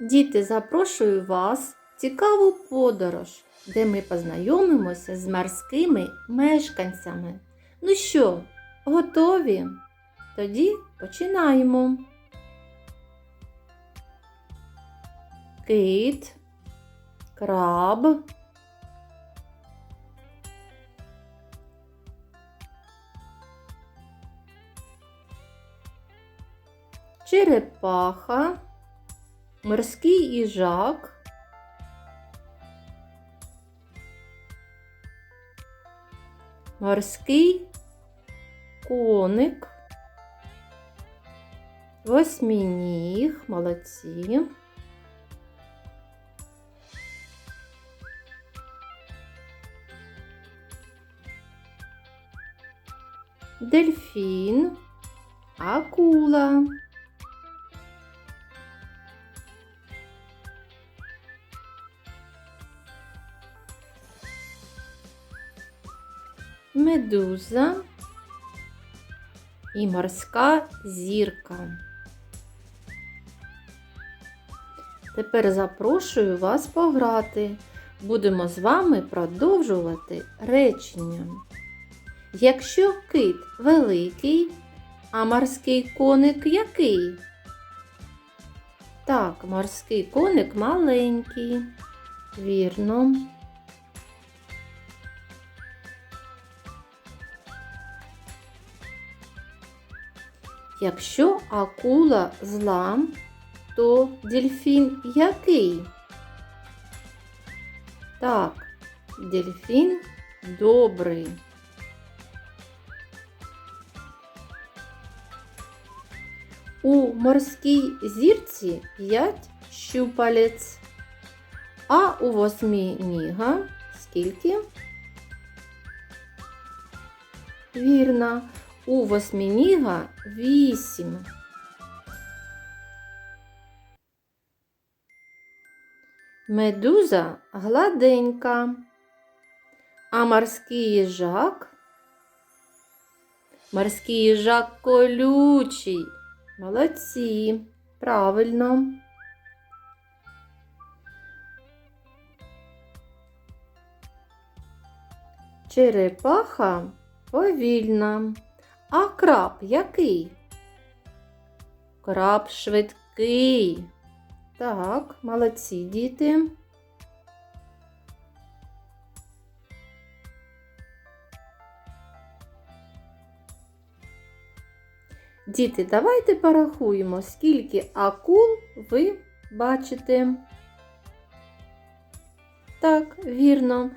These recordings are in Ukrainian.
Діти, запрошую вас в цікаву подорож, де ми познайомимося з морськими мешканцями. Ну що, готові? Тоді починаємо. Кит, краб, черепаха, морський їжак, морський коник, восьминіг, молодці. Дельфін, акула. Медуза і морська зірка. Тепер запрошую вас пограти. Будемо з вами продовжувати речення. Якщо кит великий, а морський коник який? Так, морський коник маленький. Вірно. Якщо акула зла, то дельфін який? Так, дельфін добрий. У морській зірці п'ять щупалець, а у восьминіга скільки? Вірно, у восьминіга вісім. Медуза гладенька, а морський їжак. Морський їжак колючий. Молодці, правильно. Черепаха повільна. А краб який? Краб швидкий. Так, молодці діти. Діти, давайте порахуємо, скільки акул ви бачите. Так, вірно,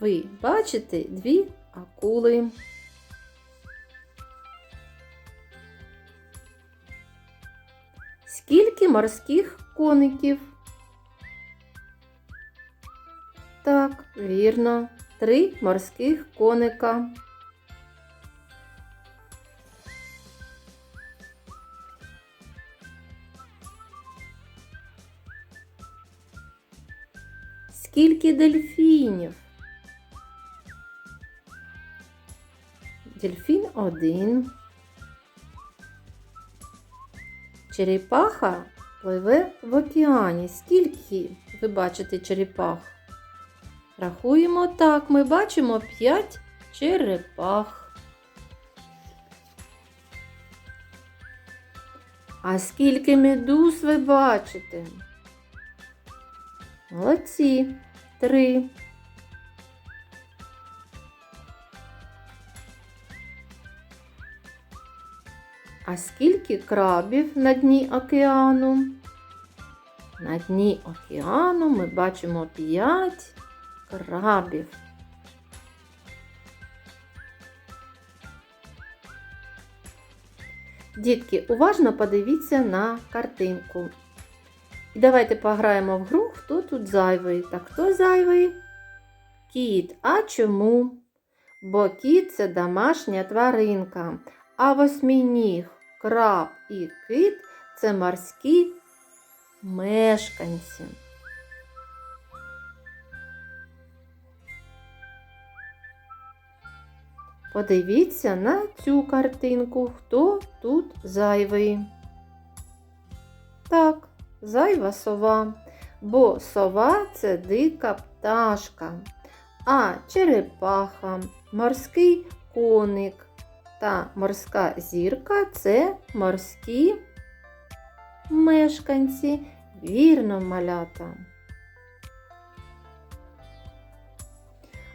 ви бачите дві акули. Скільки морських коників? Так, вірно, три морських коника. Скільки дельфінів? Дельфін один. Черепаха пливе в океані. Скільки ви бачите черепах? Рахуємо так, ми бачимо 5 черепах. А скільки медуз ви бачите? Молодці. Три. А скільки крабів на дні океану? На дні океану ми бачимо 5 крабів. Дітки, уважно подивіться на картинку. І давайте пограємо в гру, хто тут зайвий. Так хто зайвий? Кіт. А чому? Бо кіт це домашня тваринка, а восьминіг, краб і кит це морські мешканці. Подивіться на цю картинку, хто тут зайвий. Так, зайва сова, бо сова це дика пташка, а черепаха, морський коник та морська зірка це морські мешканці. Вірно, малята.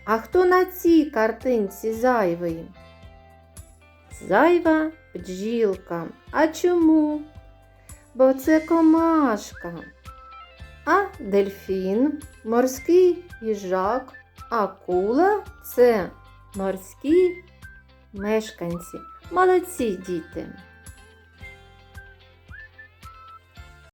А хто на цій картинці зайвий? Зайва бджілка. А чому? Бо це комашка. А дельфін, морський їжак, акула це морські мешканці. Молодці діти!